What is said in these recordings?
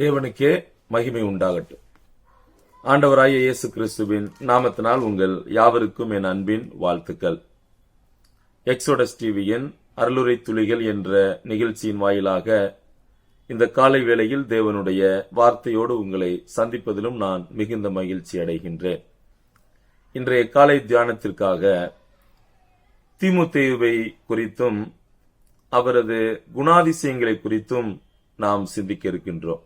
தேவனுக்கே மகிமை உண்டாகட்டும். ஆண்டவராய இயேசு கிறிஸ்துவின் நாமத்தினால் உங்கள் யாவருக்கும் என் அன்பின் வாழ்த்துக்கள். எக்ஸோடஸ் டிவியின் அருளுரை துளிகள் என்ற நிகழ்ச்சியின் வாயிலாக இந்த காலை வேளையில் தேவனுடைய வார்த்தையோடு உங்களை சந்திப்பதிலும் நான் மிகுந்த மகிழ்ச்சி அடைகின்றேன். இன்றைய காலை தியானத்திற்காக தீமுத்தேயுவை குறித்தும் அவரது குணாதிசயங்களை குறித்தும் நாம் சிந்திக்க இருக்கின்றோம்.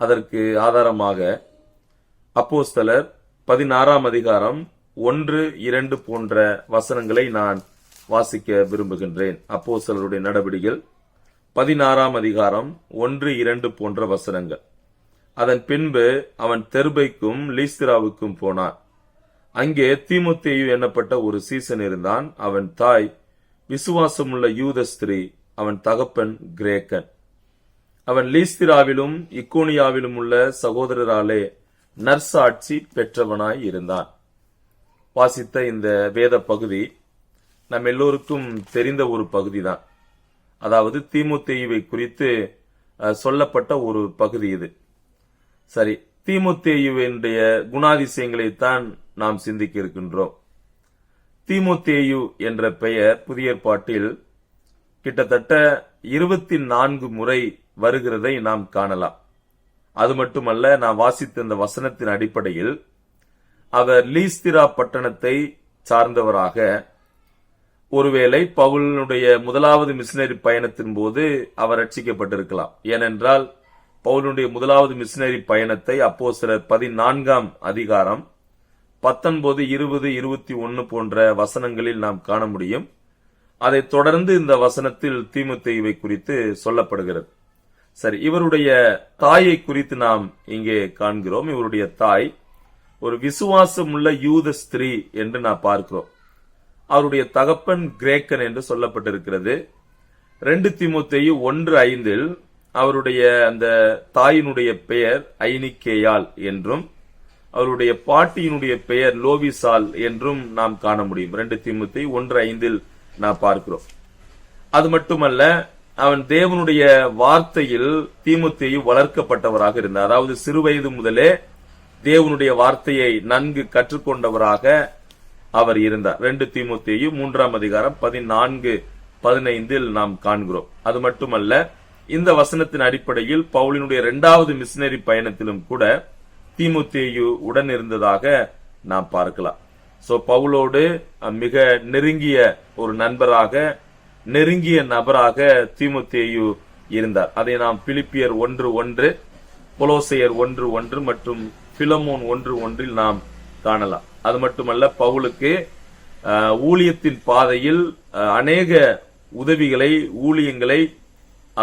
அதற்கு ஆதாரமாக அப்போஸ்தலர் பதினாறாம் அதிகாரம் ஒன்று இரண்டு போன்ற வசனங்களை நான் வாசிக்க விரும்புகின்றேன். அப்போஸ்தலருடைய நடவடிக்கைகள் பதினாறாம் அதிகாரம் ஒன்று இரண்டு போன்ற வசனங்கள். அதன் பின்பு அவன் தெர்பைக்கும் லீஸ்திராவுக்கும் போனான். அங்கே தீமுத்தேயு எண்ணப்பட்ட ஒரு சீசன் இருந்தான். அவன் தாய் விசுவாசமுள்ள யூத ஸ்திரீ அவன் தகப்பன் கிரேக்கன். அவன் லீஸ்திராவிலும் இக்கோனியாவிலும் உள்ள சகோதரராலே நற்சாட்சி பெற்றவனாய் இருந்தான். வாசித்த இந்த வேத பகுதி நம் எல்லோருக்கும் தெரிந்த ஒரு பகுதிதான். அதாவது தீமுத்தேயுவை குறித்து சொல்லப்பட்ட ஒரு பகுதி இது. சரி தீமுத்தேயுவினுடைய குணாதிசயங்களைத்தான் நாம் சிந்திக்க இருக்கின்றோம். தீமுத்தேயு என்ற பெயர் புதிய பாட்டில் கிட்டத்தட்ட இருபத்தி நான்கு முறை வருகிறதை நாம் காணலாம். அது மட்டுமல்ல நான் வாசித்த இந்த வசனத்தின் அடிப்படையில் அவர் லீஸ்திரா பட்டணத்தை சார்ந்தவராக ஒருவேளை பவுலனுடைய முதலாவது மிஷினரி பயணத்தின் போது அவர் ரட்சிக்கப்பட்டிருக்கலாம். ஏனென்றால் பவுலனுடைய முதலாவது மிஷினரி பயணத்தை அப்போ சிலர் பதினான்காம் அதிகாரம் பத்தொன்பது இருபது இருபத்தி ஒன்னு போன்ற வசனங்களில் நாம் காண முடியும். அதைத் தொடர்ந்து இந்த வசனத்தில் தீமுத்தேயுவை குறித்து சொல்லப்படுகிறது. சரி இவருடைய தாயை குறித்து நாம் இங்கே காண்கிறோம். இவருடைய தாய் ஒரு விசுவாசமுள்ள யூத ஸ்திரீ என்று நாம் பார்க்கிறோம். அவருடைய தகப்பன் கிரேக்கன் என்று சொல்லப்பட்டிருக்கிறது. ரெண்டு திமுத்தையும் ஒன்று ஐந்தில் அவருடைய அந்த தாயினுடைய பெயர் ஐனிக்கேயால் என்றும் அவருடைய பாட்டியினுடைய பெயர் லோவிசால் என்றும் நாம் காண முடியும். ரெண்டு திமுத்தை ஒன்று ஐந்தில் நாம் பார்க்கிறோம். அது மட்டுமல்ல அவன் தேவனுடைய வார்த்தையில் தீமுத்தேயு வளர்க்கப்பட்டவராக இருந்தார். அதாவது சிறுவயது முதலே தேவனுடைய வார்த்தையை நன்கு கற்றுக்கொண்டவராக அவர் இருந்தார். ரெண்டு தீமுத்தேயு மூன்றாம் அதிகாரம் பதினான்கு பதினைந்தில் நாம் காண்கிறோம். அது மட்டுமல்ல இந்த வசனத்தின் அடிப்படையில் பவுலினுடைய இரண்டாவது மிஷினரி பயணத்திலும் கூட தீமுத்தேயு உடன் இருந்ததாக நாம் பார்க்கலாம். சோ பவுலோடு மிக நெருங்கிய ஒரு நண்பராக நெருங்கிய நபராக தீமுத்தேயு இருந்தார். அதை நாம் பிலிப்பியர் ஒன்று ஒன்று பொலோசையர் ஒன்று ஒன்று மற்றும் பிலமோன் ஒன்று ஒன்றில் நாம் காணலாம். அது மட்டுமல்ல பவுலுக்கு ஊழியத்தின் பாதையில் அநேக உதவிகளை ஊழியங்களை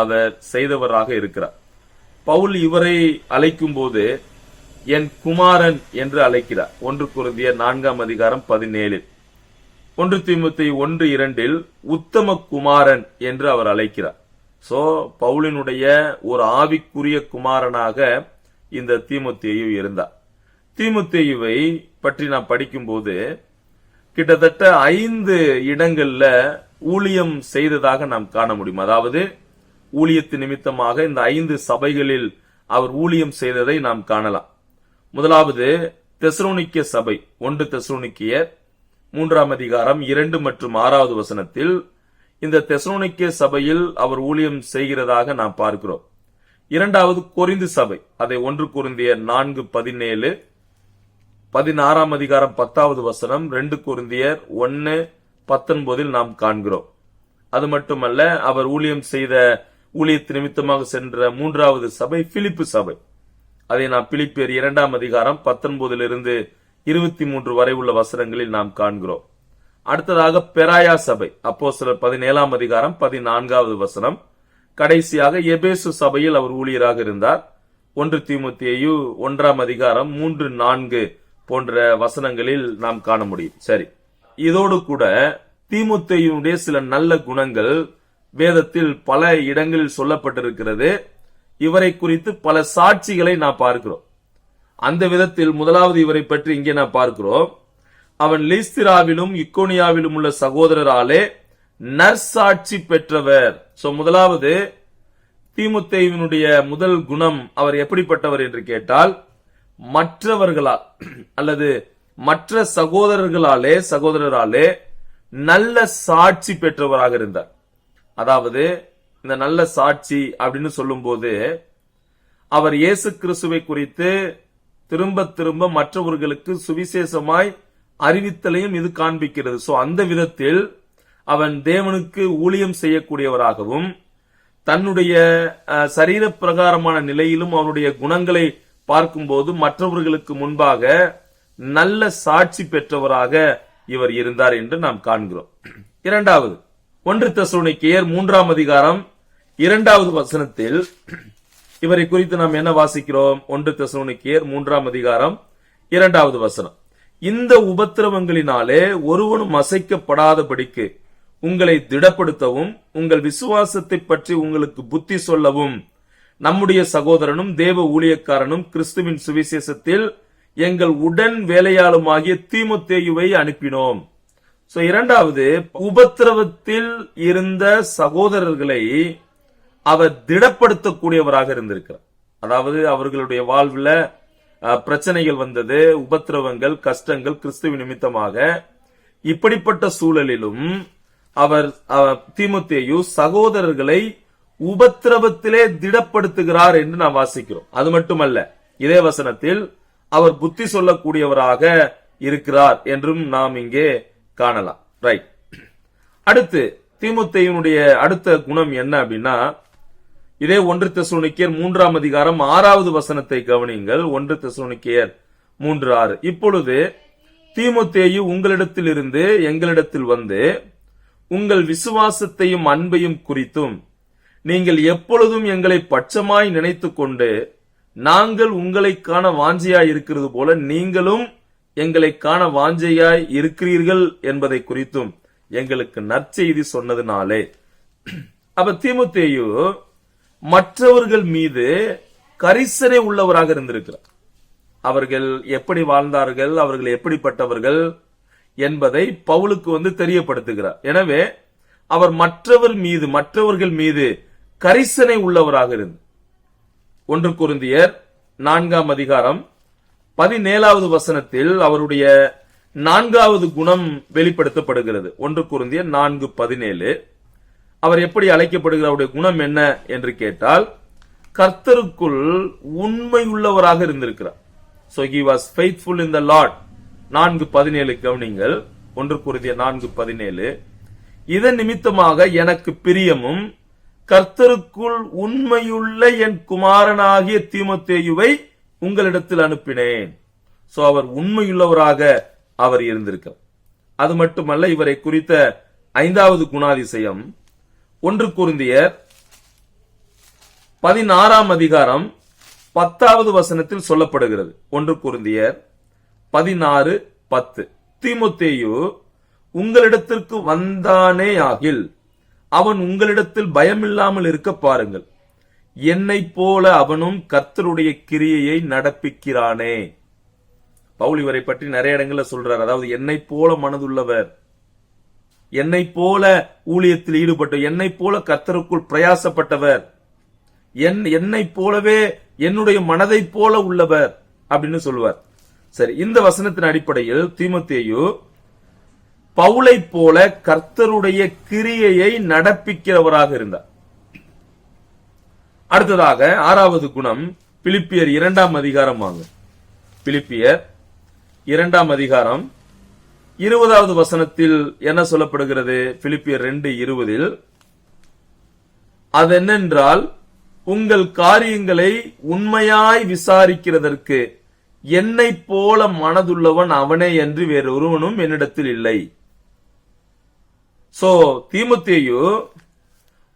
அவர் செய்தவராக இருக்கிறார். பவுல் இவரை அழைக்கும் போது என் குமாரன் என்று அழைக்கிறார். ஒன்று குருந்திய நான்காம் அதிகாரம் பதினேழில். ஒன்று தீமுத்தை ஒன்று இரண்டில் உத்தம குமாரன் என்று அவர் அழைக்கிறார். சோ பவுலினுடைய ஒரு ஆவிக்குரிய குமாரனாக இந்த தீமுத்தேயு இருந்தார். தீமுத்தேயுவை பற்றி நாம் படிக்கும்போது கிட்டத்தட்ட ஐந்து இடங்கள்ல ஊழியம் செய்ததாக நாம் காண முடியும். அதாவது ஊழியத்து நிமித்தமாக இந்த ஐந்து சபைகளில் அவர் ஊழியம் செய்ததை நாம் காணலாம். முதலாவது தெசரோனிக்கிய சபை ஒன்று தெசரோனிக்கியர் மூன்றாம் அதிகாரம் இரண்டு மற்றும் ஆறாவது வசனத்தில் இந்த தெசனோனிக்கே சபையில் அவர் ஊழியம் செய்கிறதாக நாம் பார்க்கிறோம். இரண்டாவது கொரிந்து சபை அதை ஒன்று குருந்தியர் நான்கு பதினேழு பதினாறாம் அதிகாரம் பத்தாவது வசனம் ரெண்டு குருந்தியர் ஒன்னு பத்தொன்பதில் நாம் காண்கிறோம். அது மட்டுமல்ல அவர் ஊழியம் செய்த ஊழியத்து நிமித்தமாக சென்ற மூன்றாவது சபை பிலிப்பு சபை. அதை நாம் பிலிப்பியர் இரண்டாம் அதிகாரம் பத்தொன்பதிலிருந்து இருபத்தி மூன்று வரை உள்ள வசனங்களில் நாம் காண்கிறோம். அடுத்ததாக பெராயா சபை அப்போ சிலர் பதினேழாம் அதிகாரம் பதினான்காவது வசனம். கடைசியாக எபேசு சபையில் அவர் ஊழியராக இருந்தார். ஒன்று தீமுத்தேயு ஒன்றாம் அதிகாரம் மூன்று நான்கு போன்ற வசனங்களில் நாம் காண முடியும். சரி. இதோடு கூட திமுத்தையுடைய சில நல்ல குணங்கள் வேதத்தில் பல இடங்களில் சொல்லப்பட்டிருக்கிறது. இவரை குறித்து பல சாட்சிகளை நாம் பார்க்கிறோம். அந்த விதத்தில் முதலாவது இவரை பற்றி இங்கே நான் பார்க்கிறோம். அவன் லீஸ்திராவிலும் இக்கோனியாவிலும் உள்ள சகோதரராலே நற்சாட்சி பெற்றவர். சோ முதலாவது தீமுத்தேவினுடைய முதல் குணம் அவர் எப்படிப்பட்டவர் என்று கேட்டால் மற்றவர்களால் அல்லது மற்ற சகோதரர்களாலே சகோதரராலே நல்ல சாட்சி பெற்றவராக இருந்தார். அதாவது இந்த நல்ல சாட்சி அப்படின்னு சொல்லும்போது அவர் இயேசு கிறிஸ்துவை குறித்து திரும்ப திரும்ப மற்றவர்களுக்கு சுவிசேஷமாய் அறிவித்தலையும் இது காண்பிக்கிறது. சோ அந்த விதத்தில் அவன் தேவனுக்கு ஊழியம் செய்யக்கூடியவராகவும் தன்னுடைய சரீர பிரகாரமான நிலையிலும் அவனுடைய குணங்களை பார்க்கும்போது மற்றவர்களுக்கு முன்பாக நல்ல சாட்சி பெற்றவராக இவர் இருந்தார் என்று நாம் காண்கிறோம். இரண்டாவது ஒன்று தெசலோனிக்கேயர் மூன்றாம் அதிகாரம் இரண்டாவது வசனத்தில் இவரை குறித்து நாம் என்ன வாசிக்கிறோம்? ஒன்று தெசலோனிக்கேயர் மூன்றாம் அதிகாரம் இரண்டாவது வசனம். இந்த உபத்திரவங்களினாலே ஒருவனும் அசைக்கப்படாதபடிக்கு உங்களை திடப்படுத்தவும் உங்கள் விசுவாசத்தை பற்றி உங்களுக்கு புத்தி சொல்லவும். நம்முடைய சகோதரனும் தேவ ஊழியக்காரனும் கிறிஸ்துவின் சுவிசேஷத்தில் எங்கள் உடன் வேலையாளுமாகிய தீமுத்தேயுவை அனுப்பினோம். சோ இரண்டாவது உபத்திரவத்தில் இருந்த சகோதரர்களை அவர் திடப்படுத்தக்கூடியவராக இருந்திருக்கிறார். அதாவது அவர்களுடைய வாழ்வில் பிரச்சனைகள் வந்தது உபத்திரவங்கள் கஷ்டங்கள் கிறிஸ்துவ நிமித்தமாக. இப்படிப்பட்ட சூழலிலும் அவர் அஹ், சகோதரர்களை உபத்திரவத்திலே திடப்படுத்துகிறார் என்று நாம் வாசிக்கிறோம். அது மட்டுமல்ல இதே வசனத்தில் அவர் புத்தி சொல்லக்கூடியவராக இருக்கிறார் என்றும் நாம் இங்கே காணலாம். ரைட் அடுத்து திமுத்தையினுடைய அடுத்த குணம் என்ன அப்படின்னா இதே ஒன்று தெசுனிக்கியர் மூன்றாம் அதிகாரம் ஆறாவது வசனத்தை கவனியுங்கள். ஒன்று தெசுனிக்கியர் மூன்று ஆறு. இப்பொழுது தீமுத்தேயு உங்களிடத்தில் இருந்து எங்களிடத்தில் வந்து உங்கள் விசுவாசத்தையும் அன்பையும் குறித்தும் நீங்கள் எப்பொழுதும் எங்களை பட்சமாய் நினைத்து கொண்டு நாங்கள் உங்களை காண வாஞ்சையாய் இருக்கிறது போல நீங்களும் எங்களை காண வாஞ்சையாய் இருக்கிறீர்கள் என்பதை குறித்தும் எங்களுக்கு நற்செய்தி சொன்னதுனாலே. அப்ப தீமுத்தேயு மற்றவர்கள் மீது கரிசனை உள்ளவராக இருந்திருக்கிறார். அவர்கள் எப்படி வாழ்ந்தார்கள் அவர்கள் எப்படிப்பட்டவர்கள் என்பதை பவுலுக்கு வந்து தெரியப்படுத்துகிறார். எனவே அவர் மற்றவர் மீது மற்றவர்கள் மீது கரிசனை உள்ளவராக இருந்து. ஒன்று குருந்தியர் நான்காம் அதிகாரம் பதினேழாவது வசனத்தில் அவருடைய நான்காவது குணம் வெளிப்படுத்தப்படுகிறது. ஒன்று குருந்தியர் நான்கு பதினேழு. அவர் எப்படி அழைக்கப்படுகிற அவருடைய குணம் என்ன என்று கேட்டால் கர்த்தருக்குள் உண்மையுள்ளவராக இருந்திருக்கிறார். So he was faithful in the Lord நான்கு பதினேழு கவனிங்கள். ஒன்று குருதிய நான்கு பதினேழு. இதன் நிமித்தமாக எனக்கு பிரியமும் கர்த்தருக்குள் உண்மையுள்ள என் குமாரனாகிய தீமத்தேயுவை உங்களிடத்தில் அனுப்பினேன். சோ அவர் உண்மையுள்ளவராக அவர் இருந்திருக்கார் அது மட்டுமல்ல இவரை குறித்த ஐந்தாவது குணாதிசயம் ஒன்று குருந்தியர் பதினாறாம் அதிகாரம் பத்தாவது வசனத்தில் சொல்லப்படுகிறது. ஒன்று குருந்தியர் பதினாறு பத்து. திமுத்தேயு உங்களிடத்திற்கு வந்தானே ஆகில் அவன் உங்களிடத்தில் பயமில்லாமல் இருக்க பாருங்கள். என்னை போல அவனும் கர்த்தருடைய கிரியையை நடப்பிக்கிறானே. பவுல் இவரை பற்றி நிறைய இடங்கள்ல சொல்றார். அதாவது என்னை போல மனதுள்ளவர். என்னை போல ஊழியத்தில் ஈடுபட்ட என்னை போல கர்த்தருக்குள் பிரயாசப்பட்டவர் என் என்னை போலவே என்னுடைய மனதை போல உள்ளவர் அப்படின்னு சொல்லுவார். சரி இந்த வசனத்தின் அடிப்படையில் தீமத்தேயு பவுலைப் போல கர்த்தருடைய கிரியையை நடப்பிக்கிறவராக இருந்தார். அடுத்ததாக ஆறாவது குணம் பிலிப்பியர் இரண்டாம் அதிகாரம் வாங்க. பிலிப்பியர் இரண்டாம் அதிகாரம் இருபதாவது வசனத்தில் என்ன சொல்லப்படுகிறது? பிலிப்பியர் ரெண்டு இருபதில் அது என்னென்றால் உங்கள் காரியங்களை உண்மையாய் விசாரிக்கிறதற்கு என்னை போல மனதுள்ளவன் அவனே என்று வேறொருவனும் என்னிடத்தில் இல்லை. சோ தீமுத்தேயு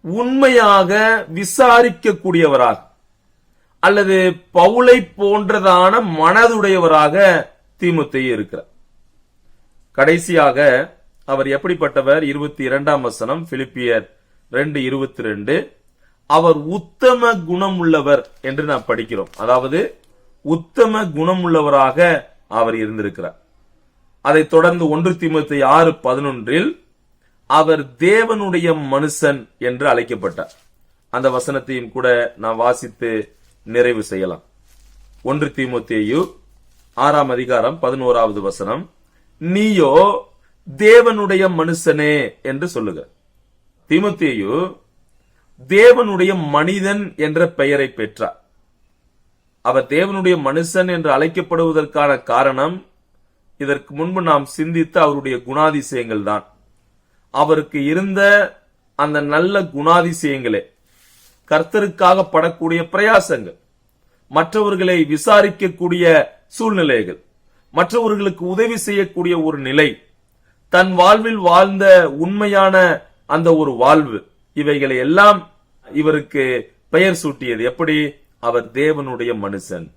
உண்மையாக விசாரிக்கக்கூடியவராக அல்லது பவுலை போன்றதான மனதுடையவராக தீமுத்தேயு இருக்கிறார். கடைசியாக அவர் எப்படிப்பட்டவர்? இருபத்தி இரண்டாம் வசனம் பிலிப்பியர் ரெண்டு இருபத்தி ரெண்டு அவர் உத்தம குணம் உள்ளவர் என்று நாம் படிக்கிறோம். அதாவது உத்தம குணமுள்ளவராக அவர் இருந்திருக்கிறார். அதைத் தொடர்ந்து ஒன்று திமுத்தி ஆறு பதினொன்றில் அவர் தேவனுடைய மனுஷன் என்று அழைக்கப்பட்டார். அந்த வசனத்தையும் கூட நாம் வாசித்து நிறைவு செய்யலாம். ஒன்று தீமோத்தேயு ஆறாம் அதிகாரம் பதினோராவது வசனம். நீயோ தேவனுடைய மனுஷனே என்று சொல்லுக. திமுத்தியு தேவனுடைய மனிதன் என்ற பெயரை பெற்றார். அவர் தேவனுடைய மனுஷன் என்று அழைக்கப்படுவதற்கான காரணம் இதற்கு முன்பு நாம் சிந்தித்த அவருடைய குணாதிசயங்கள் தான். அவருக்கு இருந்த அந்த நல்ல குணாதிசயங்களே கர்த்தருக்காக படக்கூடிய பிரயாசங்கள் மற்றவர்களை விசாரிக்கக்கூடிய சூழ்நிலைகள் மற்றவர்களுக்கு உதவி செய்யக்கூடிய ஒரு நிலை. தன் வாழ்வில் வாழ்ந்த உண்மையான அந்த ஒரு வாழ்வு. இவைகளை எல்லாம் இவருக்கு பெயர் சூட்டியது. எப்படி? அவர் தேவனுடைய மனுஷன்.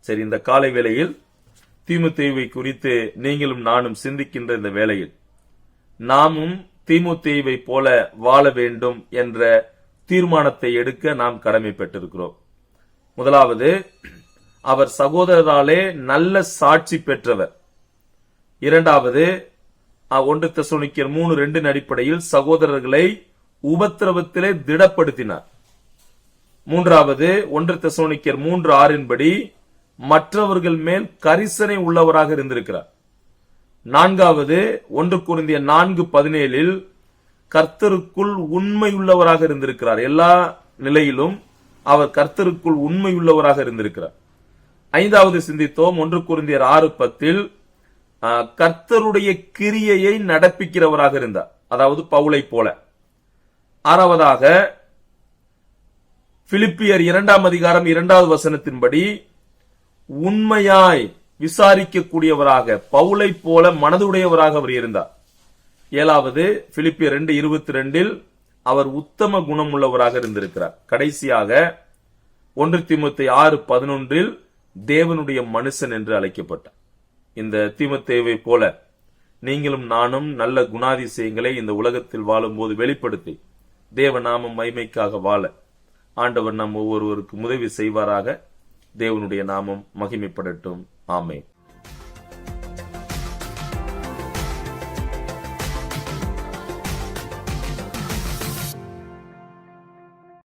சரி இந்த காலை வேளையில் தீமுத்தேவை குறித்து நீங்களும் நானும் சிந்திக்கின்ற இந்த வேளையில் நாமும் தீமுத்தேவை போல வாழ வேண்டும் என்ற தீர்மானத்தை எடுக்க நாம் கடமைப்பட்டிருக்கிறோம். முதலாவது அவர் சகோதரராலே நல்ல சாட்சி பெற்றவர். இரண்டாவது ஒன்று தெசலோனிக்கர் மூணு ரெண்டின் அடிப்படையில் சகோதரர்களை உபத்திரவத்திலே திடப்படுத்தினார். மூன்றாவது ஒன்று தசோனிக்கர் மூன்று ஆறின்படி மற்றவர்கள் மேல் கரிசனை உள்ளவராக இருந்திருக்கிறார். நான்காவது ஒன்று குருந்திய நான்கு பதினேழில் கர்த்தருக்குள் உண்மையுள்ளவராக இருந்திருக்கிறார். எல்லா நிலையிலும் அவர் கர்த்தருக்குள் உண்மையுள்ளவராக இருந்திருக்கிறார். ஐந்தாவது சிந்தித்தோம் ஒன்று குருந்தியர் ஆறு பத்தில் கர்த்தருடைய கிரியையை நடப்பிக்கிறவராக இருந்தார். அதாவது பவுலை போல. ஆறாவதாக பிலிப்பியர் இரண்டாம் அதிகாரம் இரண்டாவது வசனத்தின்படி உண்மையாய் விசாரிக்கக்கூடியவராக பவுலை போல மனதுடையவராக அவர் இருந்தார். ஏழாவது பிலிப்பியர் ரெண்டு இருபத்தி ரெண்டில் அவர் உத்தம குணம் உள்ளவராக இருந்திருக்கிறார். கடைசியாக ஒன்று திமுத்தி ஆறு பதினொன்றில் தேவனுடைய மனுஷன் என்று அழைக்கப்பட்டார் இந்த தீமத்தேவை போல நீங்களும் நானும் நல்ல குணாதிசயங்களை இந்த உலகத்தில் வாழும்போது வெளிப்படுத்தி தேவ நாமம் மைமைக்காக வாழ. ஆண்டவர் நம் ஒவ்வொருவருக்கும் உதவி செய்வாராக. தேவனுடைய நாமம் மகிமைப்படட்டும். ஆமென்.